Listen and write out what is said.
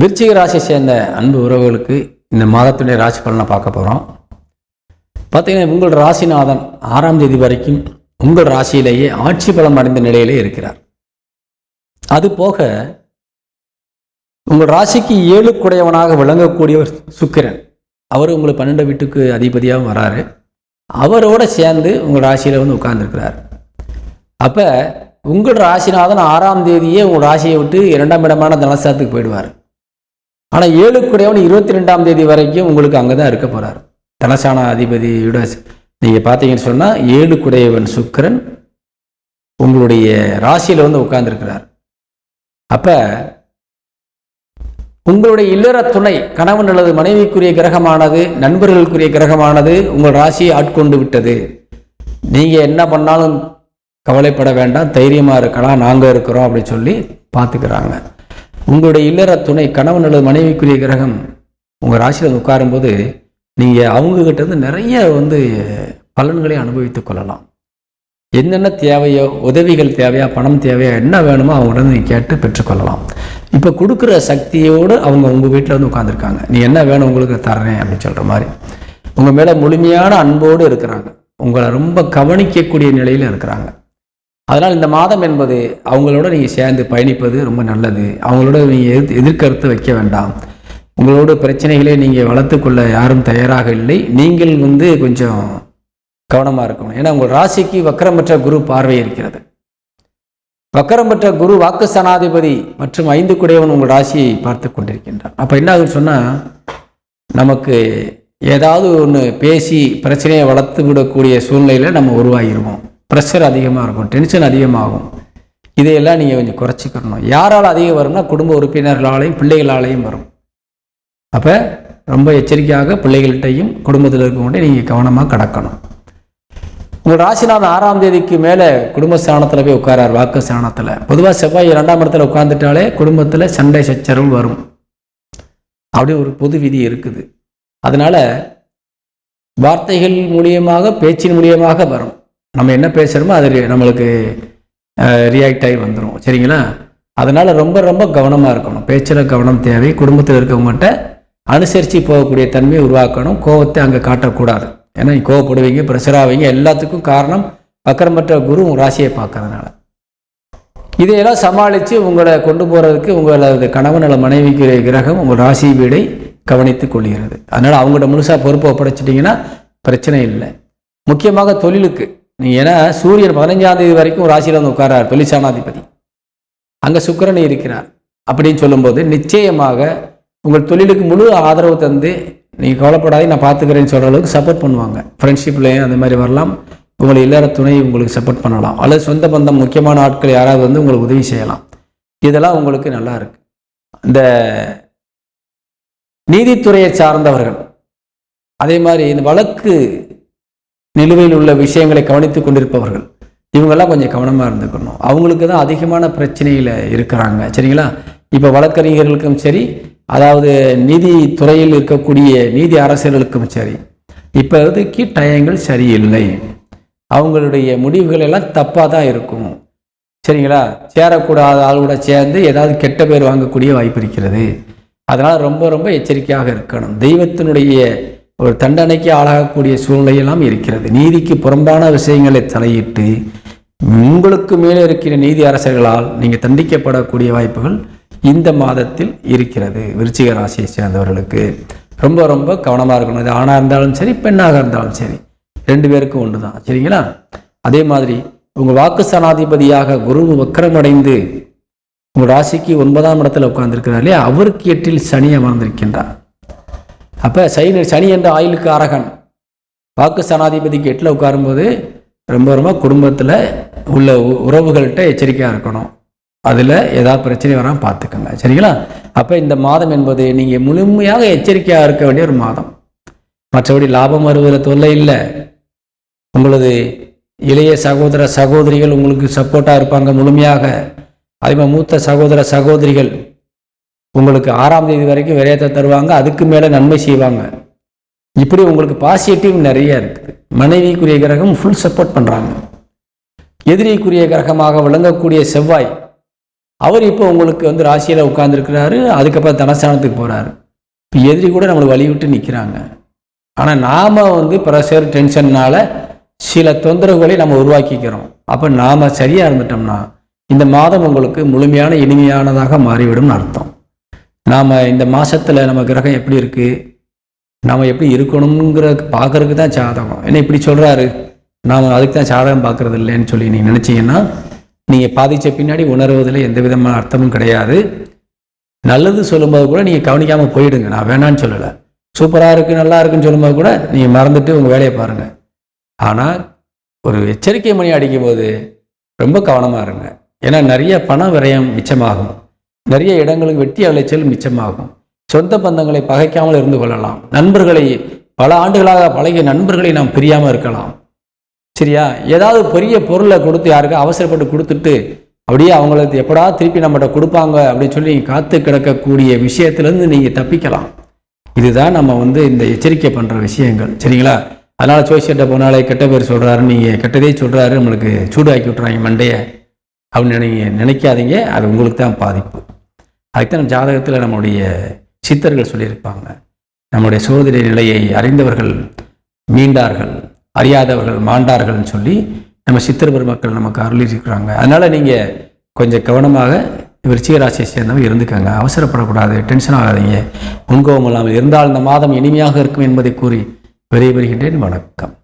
விருச்சிக ராசியை சேர்ந்த அன்பு உறவுகளுக்கு இந்த மாதத்துடைய ராசி பலனை பார்க்க போகிறோம் பார்த்தீங்கன்னா உங்கள் ராசிநாதன் ஆறாம் தேதி வரைக்கும் உங்கள் ராசியிலேயே ஆட்சி பலம் அடைந்த நிலையிலே இருக்கிறார். அது போக உங்கள் ராசிக்கு ஏழு குடையவனாக விளங்கக்கூடியவர் சுக்கிரன். அவர் உங்களுக்கு பன்னெண்டு வீட்டுக்கு அதிபதியாகவும் வராரு. அவரோட சேர்ந்து உங்கள் ராசியில் வந்து உட்கார்ந்துருக்கிறார். அப்போ உங்கள் ராசிநாதன் ஆறாம் தேதியே உங்கள் ராசியை விட்டு இரண்டாம் இடமான தனசாத்துக்கு போயிடுவார். ஆனால் ஏழுக்குடையவன் இருபத்தி ரெண்டாம் தேதி வரைக்கும் உங்களுக்கு அங்கே தான் இருக்க போகிறார் தனசான அதிபதியோட நீங்கள் பார்த்தீங்கன்னு சொன்னால் ஏழுக்குடையவன் சுக்கரன் உங்களுடைய ராசியில் வந்து உட்கார்ந்துருக்கிறார். அப்போ உங்களுடைய இல்லற துணை கணவன் அல்லது மனைவிக்குரிய கிரகமானது நண்பர்களுக்குரிய கிரகமானது உங்கள் ராசியை ஆட்கொண்டு விட்டது. நீங்கள் என்ன பண்ணாலும் கவலைப்பட வேண்டாம் தைரியமாக இருக்கலாம் நாங்கள் இருக்கிறோம் அப்படின்னு சொல்லி பார்த்துக்கிறாங்க. உங்களுடைய இல்லற துணை கணவன் அல்லது மனைவிக்குரிய கிரகம் உங்கள் ராசியில் உட்காரும்போது நீங்கள் அவங்கக்கிட்ட இருந்து நிறைய வந்து பலன்களை அனுபவித்துக் கொள்ளலாம். என்னென்ன தேவையோ உதவிகள் தேவையா பணம் தேவையா என்ன வேணுமோ அவங்கள்ட்ட இருந்து நீங்கள் கேட்டு பெற்றுக்கொள்ளலாம் இப்போ கொடுக்குற சக்தியோடு அவங்க உங்கள் வீட்டில் வந்து உட்காந்துருக்காங்க நீ என்ன வேணும் உங்களுக்கு தர்றேன் அப்படின்னு சொல்கிற மாதிரி. உங்கள் மேலே முழுமையான அன்போடு இருக்கிறாங்க. உங்களை ரொம்ப கவனிக்கக்கூடிய நிலையில் இருக்கிறாங்க. அதனால் இந்த மாதம் என்பது அவங்களோட நீங்கள் சேர்ந்து பயணிப்பது ரொம்ப நல்லது. அவங்களோட நீங்கள் எதிர் எதிர்கருத்து வைக்க வேண்டாம். உங்களோட பிரச்சனைகளை நீங்கள் வளர்த்துக்கொள்ள யாரும் தயாராக இல்லை. நீங்கள் வந்து கொஞ்சம் கவனமாக இருக்கணும். ஏன்னா உங்கள் ராசிக்கு வக்கரமற்ற குரு பார்வை இருக்கிறது. வக்கரமற்ற குரு வாக்கு சனாதிபதி மற்றும் ஐந்து குடையவன் உங்கள் ராசியை பார்த்து கொண்டிருக்கின்றார். அப்போ என்ன ஆகுன்னு சொன்னால் நமக்கு ஏதாவது ஒன்று பேசி பிரச்சனையை வளர்த்து விடக்கூடிய சூழ்நிலையில் நம்ம உருவாகிடுவோம் ப்ரெஷர் அதிகமாக இருக்கும் டென்ஷன் அதிகமாகும். இதையெல்லாம் நீங்கள் கொஞ்சம் குறைச்சிக்கணும். யாரால் அதிகம் வரும்னா குடும்ப உறுப்பினர்களாலையும் பிள்ளைகளாலையும் வரும். அப்போ ரொம்ப எச்சரிக்கையாக பிள்ளைகள்கிட்டையும் குடும்பத்தில் இருக்கவங்கள்ட்ட நீங்கள் கவனமாக கடக்கணும். உங்கள் ராசிநாதன் ஆறாம் தேதிக்கு மேலே குடும்ப ஸ்தானத்தில் போய் உட்காரார் வாக்கு ஸ்தானத்தில். பொதுவாக செவ்வாய் இரண்டாம் இடத்துல உட்காந்துட்டாலே குடும்பத்தில் சண்டை சச்சரவு வரும். அப்படி ஒரு பொது விதி இருக்குது. அதனால் வார்த்தைகள் மூலியமாக பேச்சின் மூலியமாக வரும். நம்ம என்ன பேசுகிறோமோ அது நம்மளுக்கு ரியாக்ட் ஆகி வந்துடும் சரிங்களா? அதனால் ரொம்ப ரொம்ப கவனமாக இருக்கணும். பேச்சில் கவனம் தேவை. குடும்பத்தில் இருக்கவங்ககிட்ட அனுசரித்து போகக்கூடிய தன்மையை உருவாக்கணும். கோவத்தை அங்கே காட்டக்கூடாது. ஏன்னா நீ கோவப்படுவீங்க ப்ரெஷராவீங்க எல்லாத்துக்கும் காரணம் வக்கரமற்ற குரு உங்கள் ராசியை பார்க்கறதுனால. இதையெல்லாம் சமாளித்து உங்களை கொண்டு போகிறதுக்கு உங்களது கணவன் அல்ல மனைவிக்கு கிரகம் உங்கள் ராசி வீடை கவனித்து கொள்கிறது. அதனால் அவங்கள்ட்ட முழுசாக பொறுப்பை ஒப்படைச்சிட்டிங்கன்னா பிரச்சனை இல்லை. முக்கியமாக தொழிலுக்கு. ஏன்னா சூரியன் பதினஞ்சாம் தேதி வரைக்கும் ராசியில் வந்து உட்காரார் பெலிசானாதிபதி அங்கே சுக்கரன் இருக்கிறார் அப்படின்னு சொல்லும்போது நிச்சயமாக உங்கள் தொழிலுக்கு முழு ஆதரவு தந்து நீங்கள் கவலைப்படாதே நான் பார்த்துக்கிறேன்னு சொல்கிற அளவுக்கு சப்போர்ட் பண்ணுவாங்க. ஃப்ரெண்ட்ஷிப்லேயும் அந்த மாதிரி வரலாம். உங்களை இல்லற துணை உங்களுக்கு சப்போர்ட் பண்ணலாம். அல்லது சொந்த பந்தம் முக்கியமான ஆட்கள் யாராவது வந்து உங்களுக்கு உதவி செய்யலாம். இதெல்லாம் உங்களுக்கு நல்லா இருக்கு. இந்த நீதித்துறையை சார்ந்தவர்கள் அதே மாதிரி இந்த வழக்கு நிலுவையில் உள்ள விஷயங்களை கவனித்து கொண்டிருப்பவர்கள். இவங்கெல்லாம் கொஞ்சம் கவனமாக இருந்துக்கணும். அவங்களுக்கு தான் அதிகமான பிரச்சனையில் இருக்கிறாங்க. சரிங்களா? இப்போ வழக்கறிஞர்களுக்கும் சரி அதாவது நீதித்துறையில் இருக்கக்கூடிய நீதி அரசர்களுக்கும் சரி இப்போ இதுக்கு டயங்கள் சரியில்லை. அவங்களுடைய முடிவுகள் எல்லாம் தப்பாக தான் இருக்கும். சரிங்களா? சேரக்கூடாத ஆள் கூட சேர்ந்து ஏதாவது கெட்ட பேர் வாங்கக்கூடிய வாய்ப்பு இருக்கிறது. அதனால் ரொம்ப ரொம்ப எச்சரிக்கையாக இருக்கணும். தெய்வத்தினுடைய ஒரு தண்டனைக்கு ஆளாகக்கூடிய சூழ்நிலையெல்லாம் இருக்கிறது. நீதிக்கு புறம்பான விஷயங்களை தலையிட்டு உங்களுக்கு மேலே இருக்கிற நீதி அரசர்களால் நீங்கள் தண்டிக்கப்படக்கூடிய வாய்ப்புகள் இந்த மாதத்தில் இருக்கிறது. விருச்சிக ராசியை சேர்ந்தவர்களுக்கு ரொம்ப ரொம்ப கவனமாக இருக்கணும். இது ஆணாக இருந்தாலும் சரி பெண்ணாக இருந்தாலும் சரி ரெண்டு பேருக்கும் ஒன்று தான் சரிங்களா? அதே மாதிரி உங்கள் வாக்கு சனாதிபதியாக குரு வக்கரமடைந்து உங்கள் ராசிக்கு ஒன்பதாம் இடத்துல உட்கார்ந்துருக்கிறார் இல்லையா? அவருக்கு எட்டில் சனி அமர்ந்திருக்கின்றார். அப்போ சனி சனி என்ற ஆயுளுக்கு அரகன். வாக்கு சனாதிபதிக்கு எட்டில் உட்காரும்போது ரொம்ப ரொம்ப குடும்பத்தில் உள்ள உ- உறவுகள்கிட்ட எச்சரிக்கையாக இருக்கணும். அதில் ஏதாவது பிரச்சனை வராமல் பார்த்துக்கோங்க சரிங்களா? அப்போ இந்த மாதம் என்பது நீங்கள் முழுமையாக எச்சரிக்கையாக இருக்க வேண்டிய ஒரு மாதம். மற்றபடி லாபம் வருவதில் தொல்லை இல்லை. உங்களது இளைய சகோதர சகோதரிகள் உங்களுக்கு சப்போர்ட்டாக இருப்பாங்க முழுமையாக. அதே மாதிரி மூத்த சகோதர சகோதரிகள் உங்களுக்கு ஆறாம் தேதி வரைக்கும் விரயத்தை தருவாங்க அதுக்கு மேலே நன்மை செய்வாங்க. இப்படி உங்களுக்கு பாசிட்டிவ் நிறைய இருக்குது. மனைவிக்குரிய கிரகம் ஃபுல் சப்போர்ட் பண்ணுறாங்க எதிரிக்குரிய கிரகமாக விளங்கக்கூடிய செவ்வாய் அவர் இப்போ உங்களுக்கு வந்து ராசியில் உட்கார்ந்துருக்கிறாரு அதுக்கப்புறம் தனஸ்தானத்துக்கு போகிறாரு இப்போ எதிரி கூட நம்மளை வழி விட்டு நிற்கிறாங்க ஆனால் நாம் வந்து ப்ரெஷர் டென்ஷன்னால் சில தொந்தரவுகளை நம்ம உருவாக்கிக்கிறோம். அப்போ நாம் சரியாக இருந்துட்டோம்னா இந்த மாதம் உங்களுக்கு முழுமையான இனிமையானதாக மாறிவிடும்னு அர்த்தம். நாம் இந்த மாதத்தில் நம்ம கிரகம் எப்படி இருக்குது நாம் எப்படி இருக்கணுங்கிற பார்க்குறதுக்கு தான் சாதகம். என்ன இப்படி சொல்கிறாரு நாம் அதுக்கு தான் சாதகம் பார்க்குறது இல்லைன்னு சொல்லி நீங்கள் நினச்சிங்கன்னா நீங்கள் பாதித்த பின்னாடி உணர்வதில் எந்த விதமான அர்த்தமும் கிடையாது. நல்லது சொல்லும்போது கூட நீங்கள் கவனிக்காமல் போயிடுங்க. நான் வேணான்னு சொல்லலை. சூப்பராக இருக்குது நல்லா இருக்குன்னு சொல்லும்போது கூட நீங்கள் மறந்துட்டு உங்கள் வேலையை பாருங்கள் ஆனால் ஒரு எச்சரிக்கை மணி அடிக்கும்போது ரொம்ப கவனமாக இருங்க. ஏன்னா நிறைய பண விரயம் மிச்சமாகும். நிறைய இடங்களுக்கு வெட்டி அலைச்சல் மிச்சமாகும். சொந்த பந்தங்களை பகைக்காமல் இருந்து கொள்ளலாம். நண்பர்களை பல ஆண்டுகளாக பழகிய நண்பர்களை நாம் பிரியாமல் இருக்கலாம். சரியா? ஏதாவது பெரிய பொருளை கொடுத்து யாருக்கு அவசரப்பட்டு கொடுத்துட்டு அப்படியே அவங்களுக்கு எப்படா திருப்பி நம்மகிட்ட கொடுப்பாங்க அப்படின்னு சொல்லி காத்து கிடக்கக்கூடிய விஷயத்திலேருந்து நீங்கள் தப்பிக்கலாம். இதுதான் நம்ம வந்து இந்த எச்சரிக்கை பண்ணுற விஷயங்கள். சரிங்களா? அதனால் ஜோசியர்கிட்ட போனாலே கெட்ட பேர் சொல்கிறாரு நீங்கள் கெட்டதே சொல்கிறாரு நம்மளுக்கு சூடாக்கி விட்றாங்க மண்டையை. அப்படின்னு நீங்கள் நினைக்காதீங்க. அது உங்களுக்கு தான் பாதிப்பு. அதுக்கு ஜாதகத்தில் நம்முடைய சித்தர்கள் சொல்லியிருப்பாங்க. நம்முடைய சோதனை நிலையை அறிந்தவர்கள் மீண்டார்கள் அறியாதவர்கள் மாண்டார்கள்னு சொல்லி நம்ம சித்தர் பெருமக்கள் நமக்கு அருளிருக்கிறாங்க அதனால் நீங்கள் கொஞ்சம் கவனமாக விருச்சிகராசியை சேர்ந்தவங்க இருந்துக்கங்க. அவசரப்படக்கூடாது டென்ஷன் ஆகாதீங்க. முன்கோபம் இல்லாமல் இருந்தால் இந்த மாதம் இனிமையாக இருக்கும் என்பதை கூறி விடைபெறுகின்றேன். வணக்கம்.